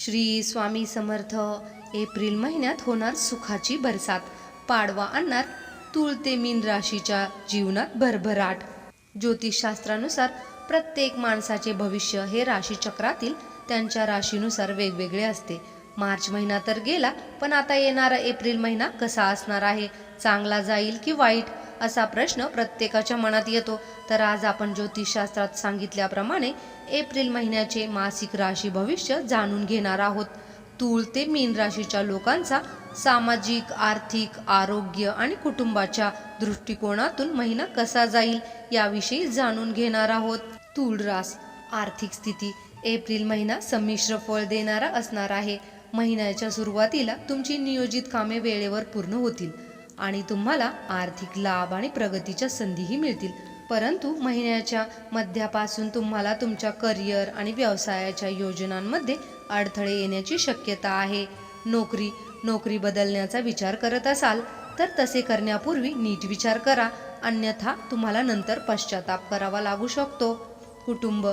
Shri Swami Samarth April महिन्यात होणार सुखाची बरसात. पाडवा आणणार तुळ ते मीन राशीच्या जीवनात भरभराट. ज्योतिषशास्त्रानुसार प्रत्येक माणसाचे भविष्य हे राशीचक्रातील त्यांच्या राशीनुसार वेगवेगळे असते. मार्च महिना तर गेला पण आता येणारा एप्रिल महिना कसा असणार आहे? चांगला जाईल की वाईट? असा प्रश्न प्रत्येकाच्या मनात येतो. तर आज आपण ज्योतिषशास्त्रात सांगितल्याप्रमाणे एप्रिल महिन्याचे मासिक राशी भविष्य जाणून घेणार आहोत. तूळ ते मीन राशीच्या लोकांचा सामाजिक आर्थिक आरोग्य आणि कुटुंबाच्या दृष्टिकोनातून महिना कसा जाईल याविषयी जाणून घेणार आहोत. तूळ रास आर्थिक स्थिती एप्रिल महिना संमिश्र फळ देणारा असणार आहे. महिन्याच्या सुरुवातीला तुमची नियोजित कामे वेळेवर पूर्ण होतील. आणि तुम्हाला आर्थिक लाभ आणि प्रगतीच्या संधीही मिळतील. परंतु महिन्याच्या मध्यापासून तुम्हाला तुमच्या करिअर आणि व्यवसायाच्या योजनांमध्ये अडथळे येण्याची शक्यता आहे. नोकरी नोकरी बदलण्याचा विचार करत असाल तर तसे करण्यापूर्वी नीट विचार करा. अन्यथा तुम्हाला नंतर पश्चाताप करावा लागू शकतो. कुटुंब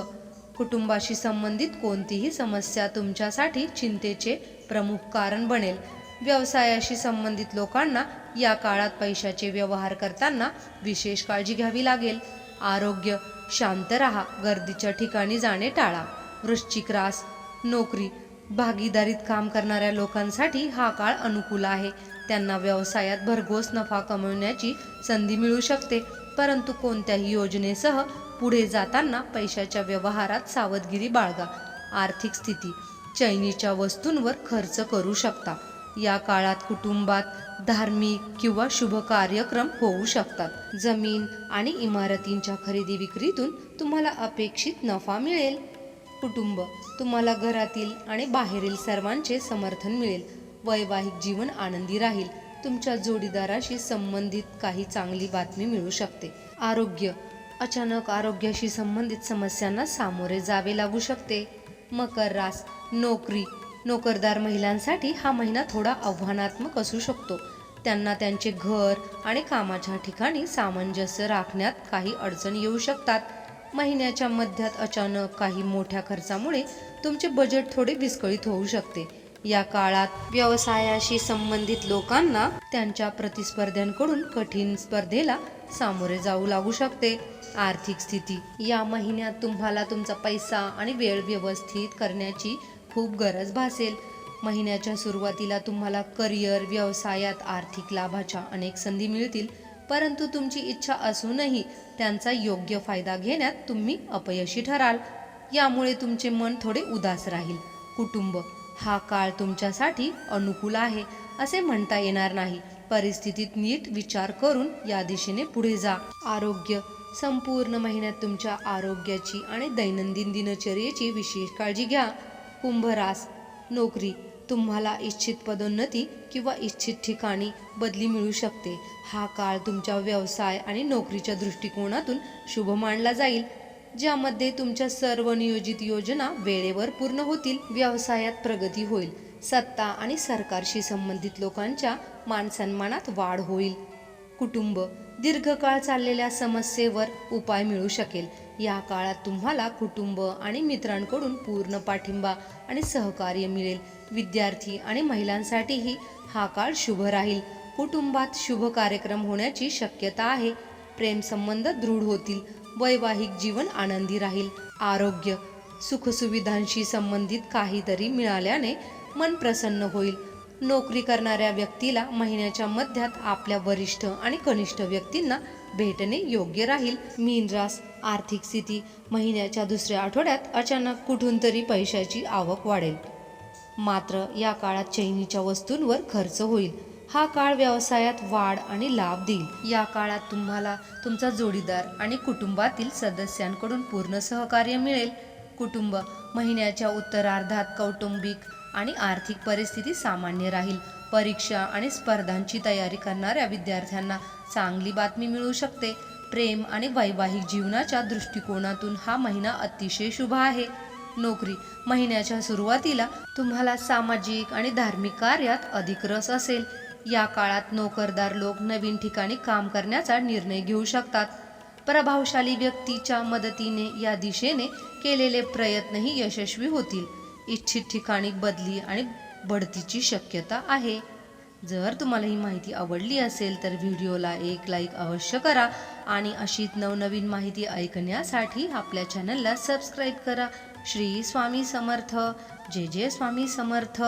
कुटुंबाशी संबंधित कोणतीही समस्या तुमच्यासाठी चिंतेचे प्रमुख कारण बनेल. व्यवसायाशी संबंधित लोकांना या काळात पैशाचे व्यवहार करताना विशेष काळजी घ्यावी लागेल. आरोग्य शांत राहा गर्दीच्या ठिकाणी जाणे टाळा. वृश्चिक रास नोकरी भागीदारीत काम करणाऱ्या लोकांसाठी हा काळ अनुकूल आहे. त्यांना व्यवसायात भरघोस नफा कमवण्याची संधी मिळू शकते परंतु कोणत्याही योजनेसह पुढे जाताना पैशाच्या व्यवहारात सावधगिरी बाळगा. आर्थिक स्थिती चैनीच्या वस्तूंवर खर्च करू शकता. या काळात कुटुंबात धार्मिक किंवा शुभ कार्यक्रम होऊ शकतात. जमीन आणि इमारतींच्या खरेदी विक्रीतून तुम्हाला अपेक्षित नफा मिळेल. कुटुंब तुम्हाला घरातील आणि बाहेरील सर्वांचे समर्थन मिळेल. वैवाहिक जीवन आनंदी राहील. तुमच्या जोडीदाराशी संबंधित काही चांगली बातमी मिळू शकते. आरोग्य. अचानक आरोग्याशी संबंधित समस्यांना सामोरे जावे लागू शकते. मकर रास. नोकरी. नोकरदार महिलांसाठी हा महिना थोडा आव्हानात्मक असू शकतो. त्यांना त्यांचे घर आणि कामाच्या ठिकाणी सामंजस्य राखण्यात काही अडचण येऊ शकतात. महिन्याच्या मध्यात अचानक काही मोठ्या खर्चामुळे तुमचे बजेट थोडे विस्कळीत होऊ शकते. या काळात व्यवसायाशी संबंधित लोकांना त्यांच्या प्रतिस्पर्ध्यांकडून कठीण स्पर्धेला सामोरे जाऊ लागू शकते. आर्थिक स्थिती या महिन्यात तुम्हाला तुमचा पैसा आणि वेळ व्यवस्थित करण्याची खूप गरज भासेल. महिन्याच्या सुरुवातीला तुम्हाला करिअर व्यवसायात आर्थिक लाभाच्या अनेक संधी मिळतील. परंतु तुमची इच्छा असूनही त्यांचा योग्य फायदा घेण्यात तुम्ही अपयशी ठराल. यामुळे तुमचे मन थोडे उदास राहील. कुटुंब हा काळ तुमच्यासाठी अनुकूल आहे असे म्हणता येणार नाही. परिस्थितीत नीट विचार करून या दिशेने पुढे जा. आरोग्य संपूर्ण महिन्यात तुमच्या आरोग्याची आणि दैनंदिन दिनचर्येची विशेष काळजी घ्या. कुंभरास नोकरी तुम्हाला इच्छित पदोन्नती किंवा इच्छित ठिकाणी बदली मिळू शकते. हा काळ तुमच्या व्यवसाय आणि नोकरीच्या दृष्टिकोनातून शुभ मानला जाईल ज्यामध्ये तुमच्या सर्व नियोजित योजना वेळेवर पूर्ण होतील व्यवसायात प्रगती होईल सत्ता आणि सरकारशी संबंधित लोकांच्या मानसन्मानात वाढ होईल. कुटुंब दीर्घकाळ चाललेल्या समस्येवर उपाय मिळू शकेल. या काळात तुम्हाला कुटुंब आणि मित्रांकडून पूर्ण पाठिंबा आणि सहकार्य मिळेल. विद्यार्थी आणि महिलांसाठीही हा काळ शुभ राहील. कुटुंबात शुभ कार्यक्रम होण्याची शक्यता आहे. प्रेमसंबंध दृढ होतील. वैवाहिक जीवन आनंदी राहील. आरोग्य सुखसुविधांशी संबंधित काहीतरी मिळाल्याने मन प्रसन्न होईल. नोकरी करणाऱ्या व्यक्तीला महिन्याच्या मध्यात आपल्या वरिष्ठ आणि कनिष्ठ व्यक्तींना भेटणे योग्य राहील. मीन रास आर्थिक स्थिती. महिन्याच्या दुसऱ्या आठवड्यात अचानक कुठून तरी पैशाची आवक वाढेल. मात्र या काळात चैनीच्या वस्तूंवर खर्च होईल. हा काळ व्यवसायात वाढ आणि लाभ देईल. या काळात तुम्हाला तुमचा जोडीदार आणि कुटुंबातील सदस्यांकडून पूर्ण सहकार्य मिळेल. कुटुंब महिन्याच्या उत्तरार्धात कौटुंबिक आणि आर्थिक परिस्थिती सामान्य राहील. परीक्षा आणि स्पर्धांची तयारी करणाऱ्या विद्यार्थ्यांना चांगली बातमी मिळू शकते. प्रेम आणि वैवाहिक जीवनाच्या दृष्टिकोनातून हा महिना अतिशय शुभ आहे. नोकरी महिन्याच्या सुरुवातीला तुम्हाला सामाजिक आणि धार्मिक कार्यात अधिक रस असेल. या काळात नोकरदार लोक नवीन ठिकाणी काम करण्याचा निर्णय घेऊ शकतात. प्रभावशाली व्यक्तीच्या मदतीने या दिशेने केलेले प्रयत्नही यशस्वी होतील. इच्छित ठिकाणी बदली आणि बढतीची शक्यता आहे. जर तुम्हाला ही माहिती आवडली असेल तर व्हिडिओला एक लाईक अवश्य करा आणि अशीच नवनवीन माहिती ऐकण्यासाठी आपल्या चॅनलला सबस्क्राईब करा. श्री स्वामी समर्थ. जय जय स्वामी समर्थ.